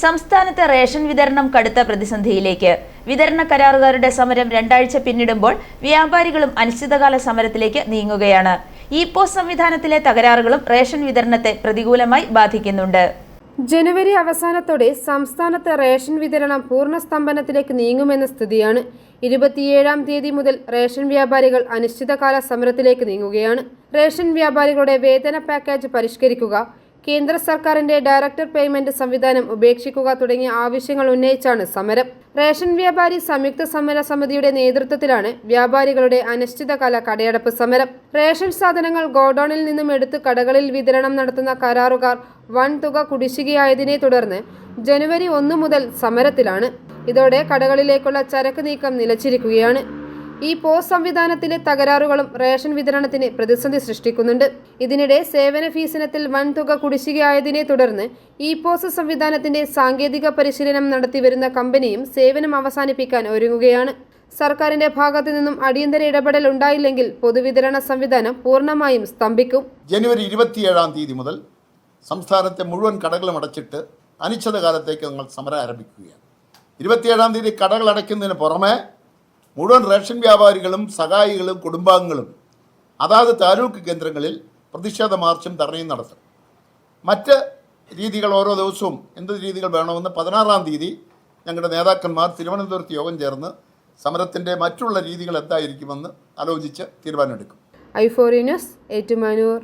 സംസ്ഥാനത്ത് റേഷൻ വിതരണം കടുത്ത പ്രതിസന്ധിയിലേക്ക്. വിതരണ കരാറുകാരുടെ സമരം രണ്ടാഴ്ച പിന്നിടുമ്പോൾ വ്യാപാരികളും അനിശ്ചിതകാല സമരത്തിലേക്ക് നീങ്ങുകയാണ്. ഇ പോസ്റ്റ് സംവിധാനത്തിലെ തകരാറുകളും റേഷൻ വിതരണത്തെ പ്രതികൂലമായി ബാധിക്കുന്നുണ്ട്. ജനുവരി അവസാനത്തോടെ സംസ്ഥാനത്ത് റേഷൻ വിതരണം പൂർണ സ്തംഭനത്തിലേക്ക് നീങ്ങുമെന്ന സ്ഥിതിയാണ് ഇരുപത്തിയേഴാം തീയതി മുതൽ റേഷൻ വ്യാപാരികൾ അനിശ്ചിതകാല സമരത്തിലേക്ക് നീങ്ങുകയാണ്. റേഷൻ വ്യാപാരികളുടെ വേതന പാക്കേജ് പരിഷ്കരിക്കുക കേന്ദ്ര സർക്കാരിന്റെ ഡയറക്ടർ പേയ്മെന്റ് സംവിധാനം ഉപേക്ഷിക്കുക തുടങ്ങിയ ആവശ്യങ്ങൾ ഉന്നയിച്ചാണ് സമരം. റേഷൻ വ്യാപാരി സംയുക്ത സമര സമിതിയുടെ നേതൃത്വത്തിലാണ് വ്യാപാരികളുടെ അനിശ്ചിതകാല കടയടപ്പ് സമരം. റേഷൻ സാധനങ്ങൾ ഗോഡൌണിൽ നിന്നും എടുത്ത് കടകളിൽ വിതരണം നടത്തുന്ന കരാറുകാർ വൻ തുക കുടിശ്ശികയായതിനെ തുടർന്ന് ജനുവരി ഒന്ന് മുതൽ സമരത്തിലാണ്. ഇതോടെ കടകളിലേക്കുള്ള ചരക്ക് നീക്കം നിലച്ചിരിക്കുകയാണ്. ഈ പോസ് സംവിധാനത്തിലെ തകരാറുകളും റേഷൻ വിതരണത്തിന് പ്രതിസന്ധി സൃഷ്ടിക്കുന്നുണ്ട്. ഇതിനിടെ സേവന ഫീസിനത്തിൽ വൻ തുക കുടിശ്ശികയായതിനെ തുടർന്ന് ഈ പോസ് സംവിധാനത്തിന്റെ സാങ്കേതിക പരിശീലനം നടത്തിവരുന്ന കമ്പനിയും സേവനം അവസാനിപ്പിക്കാൻ ഒരുങ്ങുകയാണ്. സർക്കാരിന്റെ ഭാഗത്തു നിന്നും അടിയന്തര ഇടപെടൽ ഉണ്ടായില്ലെങ്കിൽ പൊതുവിതരണ സംവിധാനം പൂർണമായും സ്തംഭിക്കും. ജനുവരി ഇരുപത്തിയേഴാം തീയതി മുതൽ സംസ്ഥാനത്തെ മുഴുവൻ കടകളും അടച്ചിട്ട് അനിശ്ചിതകാലത്തേക്ക് ഞങ്ങൾ സമരം ആരംഭിക്കുകയാണ്. ഇരുപത്തിയേഴാം തീയതി കടകൾ അടയ്ക്കുന്നതിന് പുറമെ മുഴുവൻ റേഷൻ വ്യാപാരികളും സഹായികളും കുടുംബാംഗങ്ങളും അതാത് താലൂക്ക് കേന്ദ്രങ്ങളിൽ പ്രതിഷേധ മാർച്ചും ധർണയും നടത്തും. മറ്റ് രീതികൾ ഓരോ ദിവസവും എന്ത് രീതികൾ വേണമെന്ന് പതിനാറാം തീയതി ഞങ്ങളുടെ നേതാക്കന്മാർ തിരുവനന്തപുരത്ത് യോഗം ചേർന്ന് സമരത്തിന്റെ മറ്റുള്ള രീതികൾ എന്തായിരിക്കുമെന്ന് ആലോചിച്ച് തീരുമാനമെടുക്കും. ഐഫോറി ന്യൂസ് ഏറ്റുമാനൂർ.